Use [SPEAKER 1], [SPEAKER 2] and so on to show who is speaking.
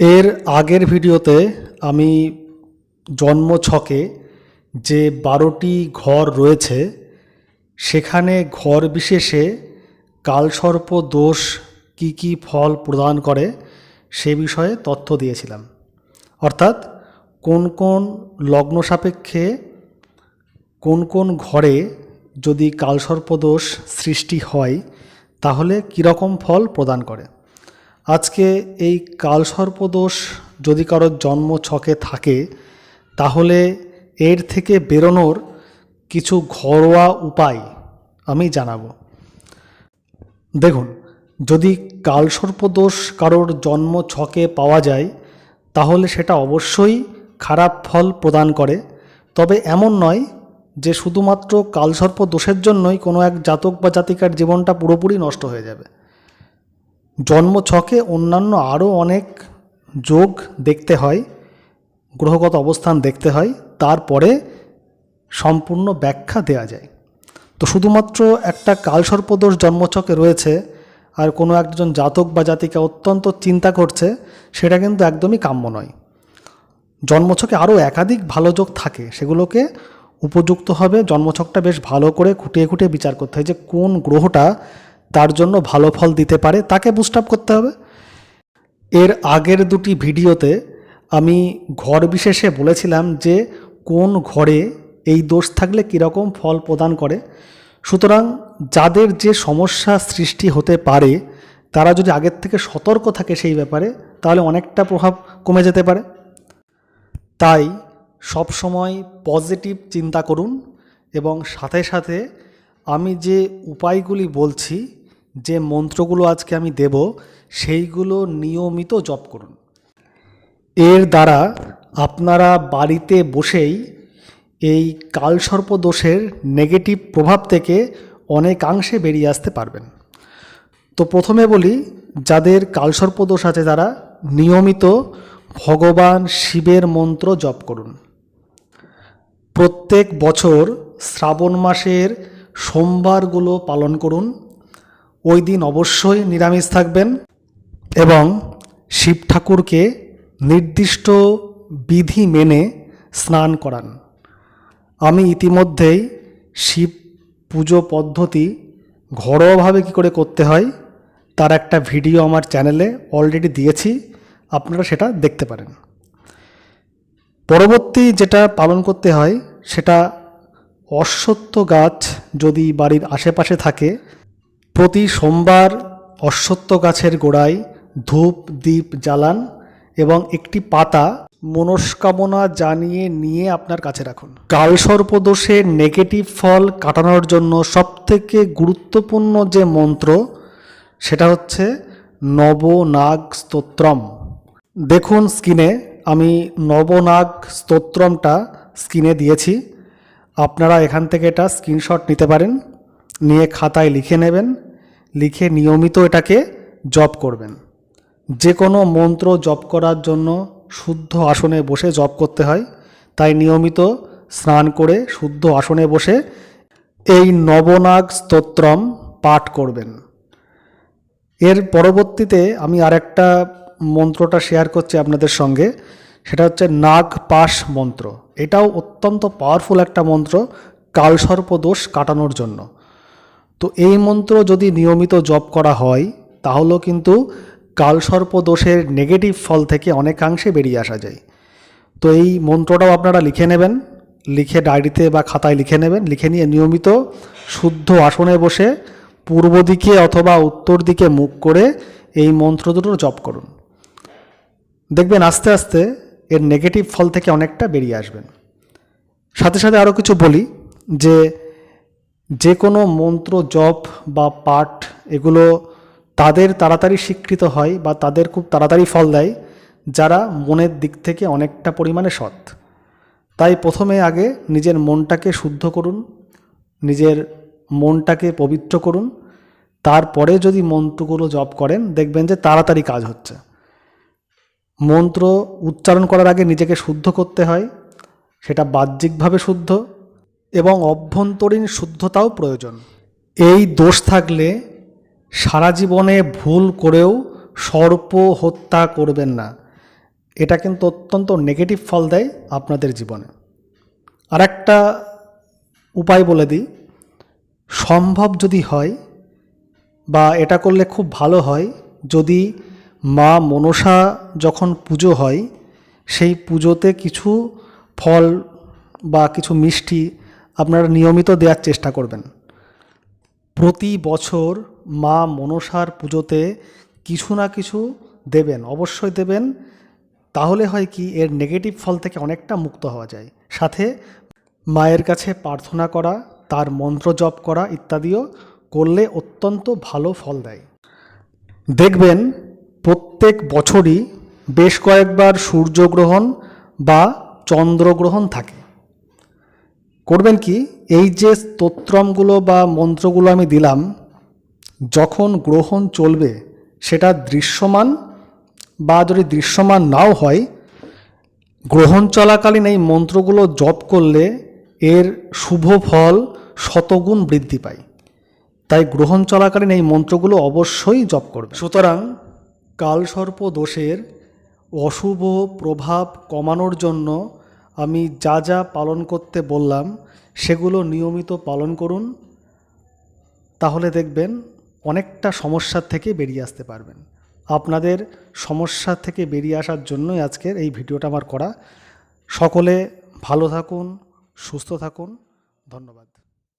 [SPEAKER 1] এর আগের ভিডিওতে আমি জন্ম ছকে যে বারোটি ঘর রয়েছে, সেখানে ঘর বিশেষে কালসর্প দোষ কী কী ফল প্রদান করে সে বিষয়ে তথ্য দিয়েছিলাম। অর্থাৎ কোন কোন লগ্ন সাপেক্ষে কোন কোন ঘরে যদি কালসর্পদোষ সৃষ্টি হয়, তাহলে কীরকম ফল প্রদান করে? আজকে এই কালসর্পদোষ যদি কারোর জন্ম ছকে থাকে, তাহলে এর থেকে বেরোনোর কিছু ঘরোয়া উপায় আমি জানাব। দেখুন, যদি কালসর্পদোষ কারোর জন্ম ছকে পাওয়া যায়, তাহলে সেটা অবশ্যই খারাপ ফল প্রদান করে। তবে এমন নয় যে শুধুমাত্র কালসর্প দোষের জন্যই কোনো এক জাতক বা জাতিকার জীবনটা পুরোপুরি নষ্ট হয়ে যাবে। জন্ম ছকে অন্যান্য আরও অনেক যোগ দেখতে হয়, গ্রহগত অবস্থান দেখতে হয়, তারপরে সম্পূর্ণ ব্যাখ্যা দেওয়া যায়। তো শুধুমাত্র একটা কালসর্পদোষ জন্মছকে রয়েছে আর কোনো একজন জাতক বা জাতিকা অত্যন্ত চিন্তা করছে, সেটা কিন্তু একদমই কাম্য নয়। জন্মছকে আরও একাধিক ভালো যোগ থাকে, সেগুলোকে উপযুক্তভাবে জন্মছকটা বেশ ভালো করে খুঁটিয়ে খুঁটিয়ে বিচার করতে হয় যে কোন গ্রহটা তার জন্য ভালো ফল দিতে পারে, তাকে বুস্ট আপ করতে হবে। এর আগের দুটি ভিডিওতে আমি ঘর বিশেষে বলেছিলাম যে, কোন ঘরে এই দোষ থাকলে কীরকম ফল প্রদান করে। সুতরাং যাদের যে সমস্যা সৃষ্টি হতে পারে, তারা যদি আগের থেকে সতর্ক থাকে সেই ব্যাপারে, তাহলে অনেকটা প্রভাব কমে যেতে পারে। তাই সবসময় পজিটিভ চিন্তা করুন এবং সাথে সাথে আমি যে উপায়গুলি বলছি যে মন্ত্রগুলো আজকে আমি দেব, সেইগুলো নিয়মিত জপ করুন। এর দ্বারা আপনারা বাড়িতে বসেই এই কালসর্প দোষের নেগেটিভ প্রভাব থেকে অনেকাংশে বেরিয়ে আসতে পারবেন। তো প্রথমে বলি, যাদের কালসর্প দোষ আছে তারা নিয়মিত ভগবান শিবের মন্ত্র জপ করুন। প্রত্যেক বছর শ্রাবণ মাসের সোমবারগুলো পালন করুন। ওই দিন অবশ্যই নিরামিষ থাকবেন এবং শিব ঠাকুরকে নির্দিষ্ট বিধি মেনে স্নান করান। আমি ইতিমধ্যেই শিব পুজো পদ্ধতি ঘরোয়াভাবে কী করে করতে হয়, তার একটা ভিডিও আমার চ্যানেলে অলরেডি দিয়েছি, আপনারা সেটা দেখতে পারেন। পরবর্তী যেটা পালন করতে হয়, সেটা অশ্বত্থ গাছ যদি বাড়ির আশেপাশে থাকে প্রতি সোমবার অশ্বত্থ গাছের গোড়ায় ধূপ দ্বীপ জ্বালান এবং একটি পাতা মনস্কামনা জানিয়ে নিয়ে আপনার কাছে রাখুন। কালসর্পদোষের নেগেটিভ ফল কাটানোর জন্য সবথেকে গুরুত্বপূর্ণ যে মন্ত্র, সেটা হচ্ছে নবনাগ স্তোত্রম। দেখুন স্ক্রিনে আমি নবনাগ স্তোত্রমটা স্ক্রিনে দিয়েছি। আপনারা এখান থেকে এটা স্ক্রিনশট নিতে পারেন, নিয়ে খাতায় লিখে নেবেন। লিখে নিয়মিত এটাকে জপ করবেন। যে কোনো মন্ত্র জপ করার জন্য শুদ্ধ আসনে বসে জপ করতে হয়। তাই নিয়মিত স্নান করে শুদ্ধ আসনে বসে এই নবনাগ স্তোত্রম পাঠ করবেন। এর পরবর্তীতে আমি আরেকটা মন্ত্রটা শেয়ার করছি আপনাদের সঙ্গে। সেটা হচ্ছে নাগ পাশ মন্ত্র। এটাও অত্যন্ত পাওয়ারফুল একটা মন্ত্র কালসর্প দোষ কাটানোর জন্য। তো এই মন্ত্র যদি নিয়মিত জপ করা হয়, তাহলেও কিন্তু কালসর্প দোষের নেগেটিভ ফল থেকে অনেকাংশে বেরিয়ে আসা যায়। তো এই মন্ত্রটাও আপনারা লিখে নেবেন, লিখে ডায়েরিতে বা খাতায় লিখে নেবেন, লিখে নিয়ে নিয়মিত শুদ্ধ আসনে বসে পূর্ব দিকে অথবা উত্তর দিকে মুখ করে এই মন্ত্র দুটো জপ করুন। দেখবেন আস্তে আস্তে এর নেগেটিভ ফল থেকে অনেকটা বেরিয়ে আসবেন। সাথে সাথে আরও কিছু বলি যে যে কোনো মন্ত্র, জপ বা পাঠ, এগুলো তাদের তাড়াতাড়ি স্বীকৃত হয় বা তাদের খুব তাড়াতাড়ি ফল দেয়, যারা মনের দিক থেকে অনেকটা পরিমাণে সৎ। তাই প্রথমে আগে নিজের মনটাকে শুদ্ধ করুন, নিজের মনটাকে পবিত্র করুন, তারপরে যদি মন্ত্রগুলো জপ করেন, দেখবেন যে তাড়াতাড়ি কাজ হচ্ছে। মন্ত্র উচ্চারণ করার আগে নিজেকে শুদ্ধ করতে হয়, সেটা বাহ্যিকভাবে শুদ্ধ এবং অভ্যন্তরীণ শুদ্ধতাও প্রয়োজন। এই দোষ থাকলে সারা জীবনে ভুল করেও সর্প হত্যা করবেন না। এটা কিন্তু অত্যন্ত নেগেটিভ ফল দেয় আপনাদের জীবনে। আর একটা উপায় বলে দিই, সম্ভব যদি হয় বা এটা করলে খুব ভালো হয়, যদি মা মনসা যখন পুজো হয়, সেই পুজোতে কিছু ফল বা কিছু মিষ্টি আপনারা নিয়মিত দেওয়ার চেষ্টা করবেন। প্রতি বছর মা মনসার পুজোতে কিছু না কিছু দেবেন, অবশ্যই দেবেন। তাহলে হয় কি, এর নেগেটিভ ফল থেকে অনেকটা মুক্ত হওয়া যায়। সাথে মায়ের কাছে প্রার্থনা করা, তার মন্ত্র জপ করা ইত্যাদিও করলে অত্যন্ত ভালো ফল দেয়। দেখবেন প্রত্যেক বছরই বেশ কয়েকবার সূর্যগ্রহণ বা চন্দ্রগ্রহণ থাকে। করবেন কি? এই যে স্তোত্রমগুলো বা মন্ত্রগুলো আমি দিলাম, যখন গ্রহণ চলবে, সেটা দৃশ্যমান বা যদি দৃশ্যমান নাও হয়, গ্রহণ চলাকালীন এই মন্ত্রগুলো জপ করলে এর শুভ ফল শতগুণ বৃদ্ধি পায়। তাই গ্রহণ চলাকালীন এই মন্ত্রগুলো অবশ্যই জপ করবে সুতরাং কালসর্প দোষের অশুভ প্রভাব কমানোর জন্য আমি যা যা পালন করতে বললাম, সেগুলো নিয়মিত পালন করুন। তাহলে দেখবেন অনেকটা সমস্যার থেকে বেরিয়ে আসতে পারবেন। আপনাদের সমস্যা থেকে বেরিয়ে আসার জন্যই আজকের এই ভিডিওটা আমার করা। সকলে ভালো থাকুন, সুস্থ থাকুন। ধন্যবাদ।